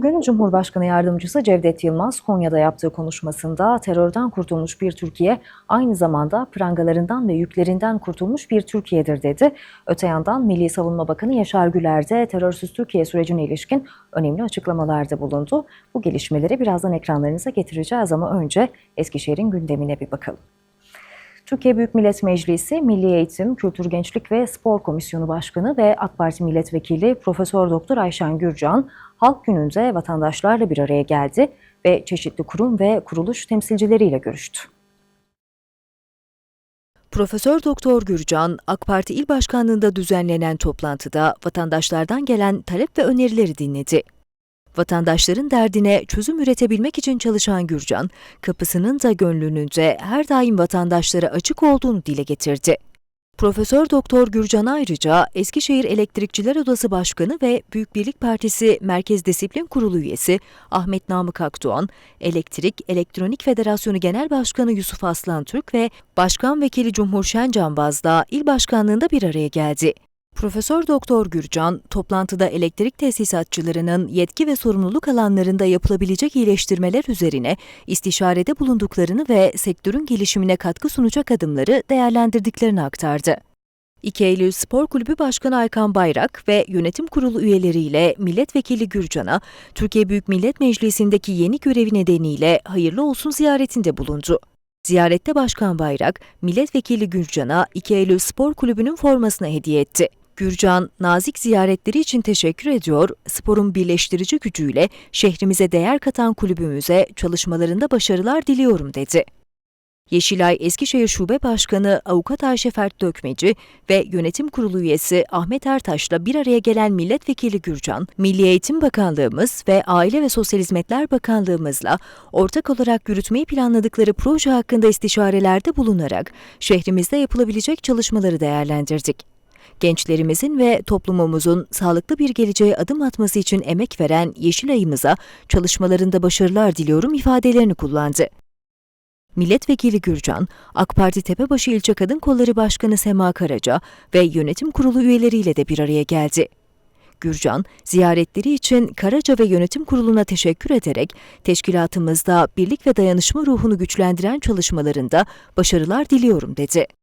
Bugün Cumhurbaşkanı Yardımcısı Cevdet Yılmaz Konya'da yaptığı konuşmasında terörden kurtulmuş bir Türkiye aynı zamanda prangalarından ve yüklerinden kurtulmuş bir Türkiye'dir dedi. Öte yandan Milli Savunma Bakanı Yaşar Güler de terörsüz Türkiye sürecine ilişkin önemli açıklamalarda bulundu. Bu gelişmeleri birazdan ekranlarınıza getireceğiz ama önce Eskişehir'in gündemine bir bakalım. Türkiye Büyük Millet Meclisi Milli Eğitim, Kültür Gençlik ve Spor Komisyonu Başkanı ve AK Parti Milletvekili Profesör Doktor Ayşen Gürcan Halk Günü'nde vatandaşlarla bir araya geldi ve çeşitli kurum ve kuruluş temsilcileriyle görüştü. Profesör Doktor Gürcan, AK Parti İl Başkanlığı'nda düzenlenen toplantıda vatandaşlardan gelen talep ve önerileri dinledi. Vatandaşların derdine çözüm üretebilmek için çalışan Gürcan, kapısının da gönlünün de her daim vatandaşlara açık olduğunu dile getirdi. Profesör Doktor Gürcan ayrıca Eskişehir Elektrikçiler Odası Başkanı ve Büyük Birlik Partisi Merkez Disiplin Kurulu üyesi Ahmet Namık Akdoğan, Elektrik Elektronik Federasyonu Genel Başkanı Yusuf Aslan Türk ve Başkan Vekili Cumhur Şencanbaz'da il başkanlığında bir araya geldi. Profesör Doktor Gürcan, toplantıda elektrik tesisatçılarının yetki ve sorumluluk alanlarında yapılabilecek iyileştirmeler üzerine istişarede bulunduklarını ve sektörün gelişimine katkı sunacak adımları değerlendirdiklerini aktardı. 2 Eylül Spor Kulübü Başkanı Aykan Bayrak ve yönetim kurulu üyeleriyle Milletvekili Gürcan'a Türkiye Büyük Millet Meclisi'ndeki yeni görevi nedeniyle hayırlı olsun ziyaretinde bulundu. Ziyarette Başkan Bayrak, Milletvekili Gürcan'a 2 Eylül Spor Kulübü'nün formasını hediye etti. Gürcan, nazik ziyaretleri için teşekkür ediyor, sporun birleştirici gücüyle şehrimize değer katan kulübümüze çalışmalarında başarılar diliyorum dedi. Yeşilay Eskişehir Şube Başkanı Avukat Ayşe Fert Dökmeci ve Yönetim Kurulu üyesi Ahmet Ertaş'la bir araya gelen Milletvekili Gürcan, Milli Eğitim Bakanlığımız ve Aile ve Sosyal Hizmetler Bakanlığımızla ortak olarak yürütmeyi planladıkları proje hakkında istişarelerde bulunarak şehrimizde yapılabilecek çalışmaları değerlendirdik gençlerimizin ve toplumumuzun sağlıklı bir geleceğe adım atması için emek veren Yeşilay'ımıza çalışmalarında başarılar diliyorum ifadelerini kullandı. Milletvekili Gürcan, AK Parti Tepebaşı İlçe Kadın Kolları Başkanı Sema Karaca ve yönetim kurulu üyeleriyle de bir araya geldi. Gürcan, ziyaretleri için Karaca ve Yönetim Kurulu'na teşekkür ederek teşkilatımızda birlik ve dayanışma ruhunu güçlendiren çalışmalarında başarılar diliyorum dedi.